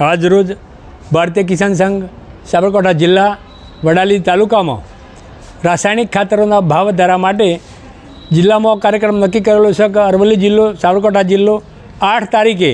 આજરોજ ભારતીય કિસાન સંઘ સાબરકાંઠા જિલ્લા વડાલી તાલુકામાં રાસાયણિક ખાતરોના ભાવ વધારા માટે જિલ્લામાં કાર્યક્રમ નક્કી કરેલો છે કે અરવલ્લી જિલ્લો, સાબરકાંઠા જિલ્લો, આઠ તારીખે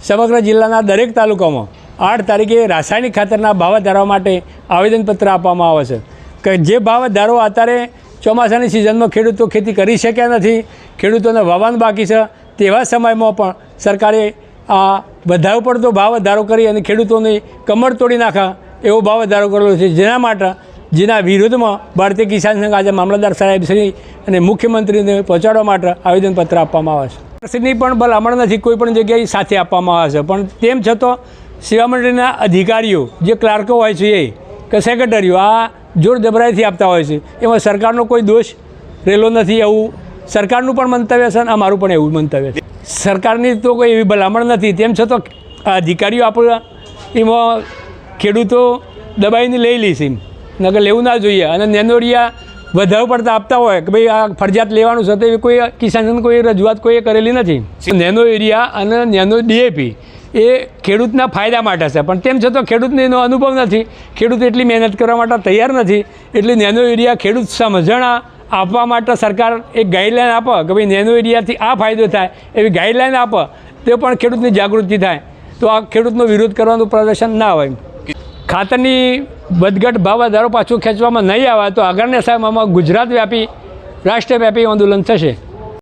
સમગ્ર જિલ્લાના દરેક તાલુકામાં આઠ તારીખે રાસાયણિક ખાતરના ભાવ વધારવા માટે આવેદનપત્ર આપવામાં આવે છે કે જે ભાવ વધારો અત્યારે ચોમાસાની સિઝનમાં ખેડૂતો ખેતી કરી શક્યા નથી, ખેડૂતોને વાવવાનું બાકી છે, તેવા સમયમાં પણ સરકારે આ વધારે પડતો ભાવ વધારો કરી અને ખેડૂતોની કમર તોડી નાખા એવો ભાવ વધારો કરેલો છે. જેના માટે જેના વિરોધમાં ભારતીય કિસાન સંઘ આજે મામલતદાર સાહેબ શ્રી અને મુખ્યમંત્રીને પહોંચાડવા માટે આવેદનપત્ર આપવામાં આવે છે. સરકારની પણ ભલામણ નથી કોઈ પણ જગ્યાએ સાથે આપવામાં આવે છે. પણ તેમ છતાં સેવા મંડળીના અધિકારીઓ, જે ક્લાર્કો હોય છે એ, કે સેક્રેટરીઓ, આ જોર જબરાઈથી આપતા હોય છે. એમાં સરકારનો કોઈ દોષ રહેલો નથી એવું સરકારનું પણ મંતવ્ય છે અને અમારું પણ એવું મંતવ્ય છે. સરકારની તો કોઈ એવી ભલામણ નથી. તેમ છતાં આ અધિકારીઓ આપણા એમાં ખેડૂતો દબાઈને લઈ લઈશ એમ. નકર લેવું ના જોઈએ. અને નેનોરિયા વધારે પડતા આપતા હોય કે ભાઈ આ ફરજિયાત લેવાનું છે તો એવી કોઈ કિસાન કોઈ રજૂઆત કોઈએ કરેલી નથી. નેનો એરિયા અને નેનો ડીએપી એ ખેડૂતના ફાયદા માટે છે. પણ તેમ છતાં ખેડૂતને એનો અનુભવ નથી. ખેડૂત એટલી મહેનત કરવા માટે તૈયાર નથી. એટલે નેનો એરિયા ખેડૂત સમજણા આપવા માટે સરકાર એક ગાઈડલાઈન આપે કે ભાઈ નેનો એરિયાથી આ ફાયદો થાય, એવી ગાઈડલાઈન આપે, તે પણ ખેડૂતની જાગૃતિ થાય. તો આ ખેડૂતનો વિરોધ કરવાનું પ્રદર્શન ના હોય ખાતરની વધઘટ ભાવ વધારો પાછું ખેંચવામાં નહીં આવે તો આગળના સમયમાં ગુજરાત વ્યાપી રાષ્ટ્રવ્યાપી આંદોલન થશે.